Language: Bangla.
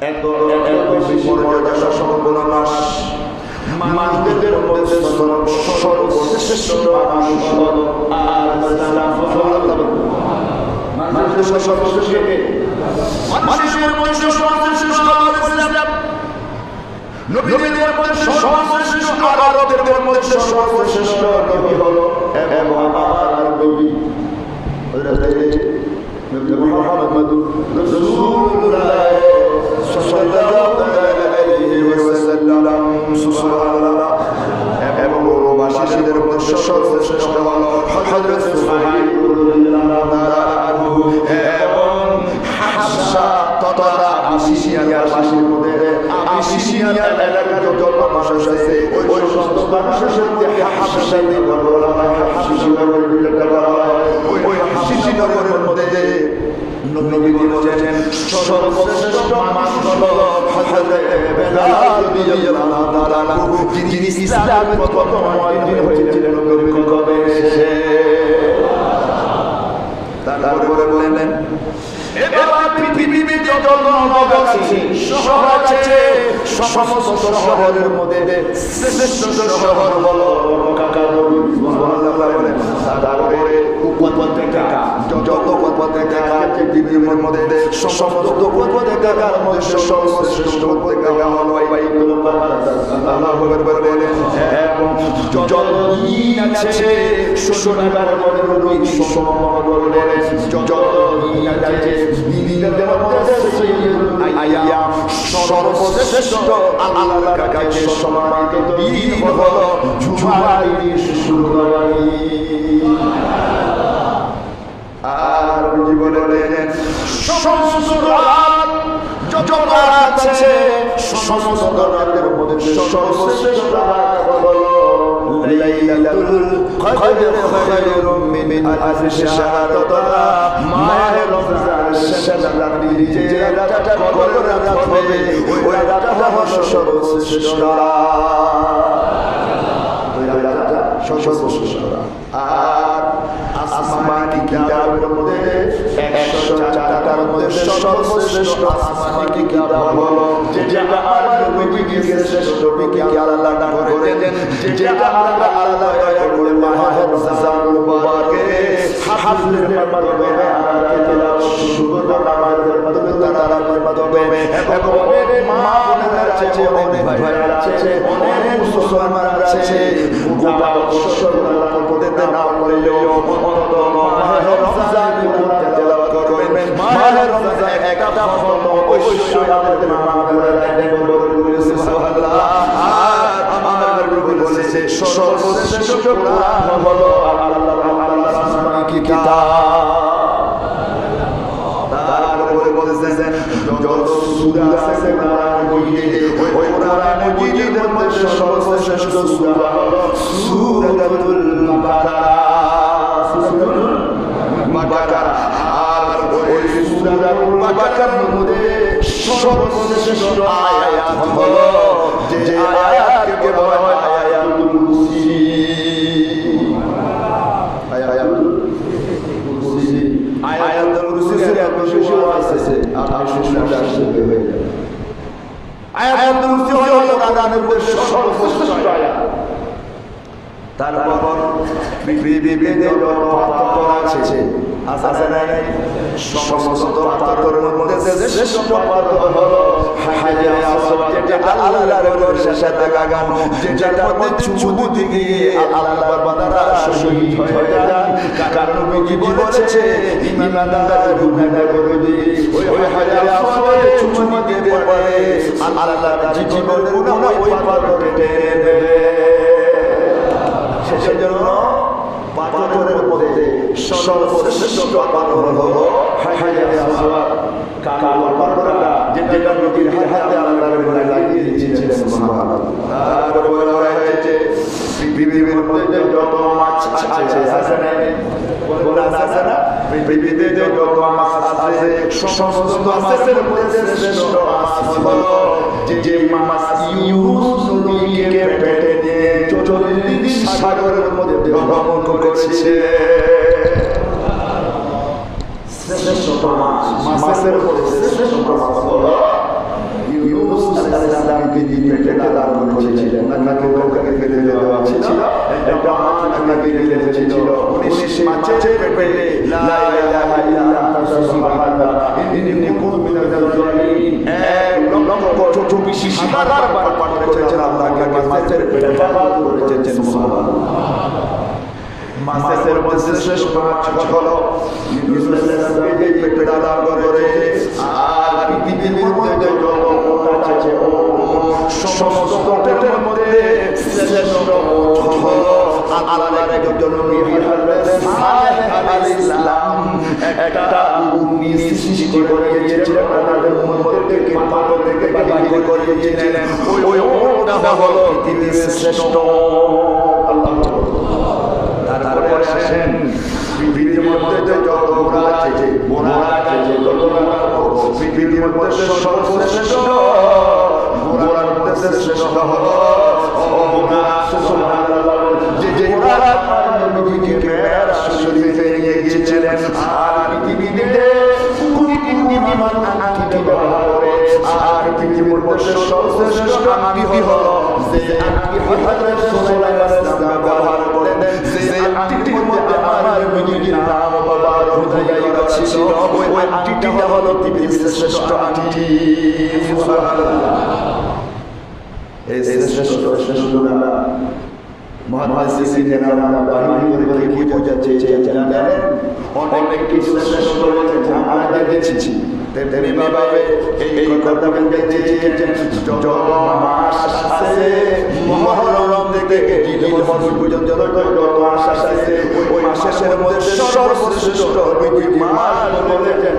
এত বেশি মর্যাদা সম্পন্ন মাস। মানুষদের মধ্যে সর্বশ্রেষ্ঠ মানুষের সর্বশ্রেষ্ঠ মানুষের মধ্যে সর্বশ্রেষ্ঠ নবীদের মধ্যে সর্বশ্রেষ্ঠ আরবের মধ্যে সর্বশ্রেষ্ঠ নবী হলো এবং আমার নবী হযরত নবী মুহাম্মদ আবিসিনিয়ার বাসীর মধ্যে আবিসিনিয়ার এলাকার যত মানুষ আছে ওই সমস্ত মানুষের সাথে হাফসা দিয়ে বলা হয় হাফসি নগরের উল্লেখ করা ওই হাফসি নগরের মধ্যে নবী বলেছেন সর্বশ্রেষ্ঠ মানুষ হলো হযরত বেলাল রাদিয়াল্লাহু তাআলা যিনি ইসলামের প্রথম মুয়াজ্জিন হয়েছিলেন নবীর কবে এসে তারপরে বললেন এবার পৃথিবীতে যত নগর আছে শহর আছে সমস্ত শহরের মধ্যে শ্রেষ্ঠ শহর বলো তারপরে উপত্যকা যত উপত্যকা আছে পৃথিবীর মধ্যে সমস্ত উপত্যকার মধ্যে সর্বশ্রেষ্ঠ উপত্যকা হলো আল্লাহু আকবার বলেন যত আছে আছে দিনের মধ্যে আয়াম সর্বশ্রেষ্ঠ আল্লাহর কাছে সম্মানিত দিন হলো জুমার দিন আর জীবনে সমস্ত আছে সমস্ত রাতের মধ্যে সর্বশ্রেষ্ঠ রাত রাত্রি যে রাতটা কদর রাত হবে ওই রাতটা হলো সর্বশ্রেষ্ঠ রাত ওই রাতটা সর্বশ্রেষ্ঠ রাত আর আসমানি কিতাবের মধ্যে সর্বশ্রেষ্ঠ আসমানি কিতাব হলো যেটা আমার নবীকে শ্রেষ্ঠ নবীকে আল্লাহ দান করেছেন যেটা আল্লাহ দয়া করে মাহে রমজান মুবারকে হাফিজের মাধ্যমে আমরা তেলাওয়াত শুরু নামাজের মাধ্যমে তারাবির মাধ্যমে এবং অনেক মা বোনেরা আছে, অনেক ভাইরা আছে, অনেক মুসলমান আছে। গোটা বছর আল্লাহ করতে না সর্বশ্রেষ্ঠ কোরআন হলো আল্লাহ আল্লাহ কিতাব তারপরে বলেছেন যত সূরা আছে কোরআন মজিদে ওই কোরআন মজিদের মধ্যে সর্বশ্রেষ্ঠ সূরা হলো সূরাতুল বাকারা সূরাতুল বাকারা আর ওই সূরাতুল বাকারার মধ্যে সর্বশ্রেষ্ঠ আয়াত হলো যে আয়াতকে বলা হয় আয়াতুল কুরসি আয়াতুল কুরসি আয়াতুল কুরসির এত বেশি আছে আপনি শুনলে আসলে হয়ে যাবে আয়াতুল কুরসি হলো কোরআনের মধ্যে সর্বশ্রেষ্ঠ আয়াত তারপর পাথর আছে। সমস্ত পাথরের মধ্যে শ্রেষ্ঠ পাথর হলো হাজারে আসওয়াদ যেটা আল্লাহর সাথে লাগানো যেটার মধ্যে চুমু দিয়ে আল্লাহর বান্দারা শহীদ হয়ে যান কারণ নবী বলেছে ইমানদার গুনাহ করে দিয়ে ওই হাজারে আসওয়াদে চুমু দিতে পারে আল্লাহর জীবনের গুনাহ ওই পাথর কেটে দেবে। সেজন্য পাথরের মধ্যে সর্বশ্রেষ্ঠ পাথর হলো কালো পাথরটা যেটা তারপরে বলা হয়েছে পৃথিবীর মধ্যে যত মাছ আছে না বলা আছে না? পৃথিবীতে যত মাছ আছে, সমস্ত যে মামা ইউনুস নবীকে পেটে নিয়ে চল্লিশ সাগরের মধ্যে ভ্রমণ করেছে। মাসের পরে শ্রেষ্ঠ মামা হলো ইউনুস আলাইহিসসালামকে যিনি পেটে দারণ করেছিলেন ওনাকে ওখানে ফেলে দেওয়া হয়েছিল, একটা মাছ ওনাকে ফেলে হয়েছিল উনি সেই মাছের পেটে লা ইলাহা ইল্লা আনতা সুবহানাকা ইন্নী কুনতু মিনাল জালিমিন হাজার বার পাঠ করেছেন আল্লাহকে মাছের পেটে করেছেন মাসের মধ্যে শেষ পাঁচ হলো পেটে দাদা করে আর পৃথিবীর মধ্যে আছে সমস্ত পেটের মধ্যে শ্রেষ্ঠ হলো আল্লাহর একজন নবী হযরত সালেহ একটা উনি সৃষ্টি করে দিয়েছিলেন তাদের উম্মতদেরকে পাপ থেকে করে দিয়েছিলেন ওই ওটা পৃথিবীর শ্রেষ্ঠ তারপরে আসেন পৃথিবীর মধ্যে যে যত গোড়া আছে গোড়া আছে যত পৃথিবীর মধ্যে সর্বশ্রেষ্ঠ গোড়ার মধ্যে শ্রেষ্ঠ হলো যে যে আর পৃথিবীতে মধ্যে সর্বশ্রেষ্ঠ আংটি হলো যে আংটি হযরত নাম শ্রেষ্ঠ আংটি শ্রেষ্ঠ শ্রেষ্ঠ না মহাদিসিন জানা বাহিনী করে কি বোঝাচ্ছে জানেন অনেক কিছু শ্রেষ্ঠ আমরা দেখেছি। তেমনি ভাবে, এই কথা বলতে চেয়েছেন যত মাস আছে মহরম থেকে জিলহজ পর্যন্ত মাস আছে ওই মাসের মধ্যে সর্বশ্রেষ্ঠ ওই মাস বলেছেন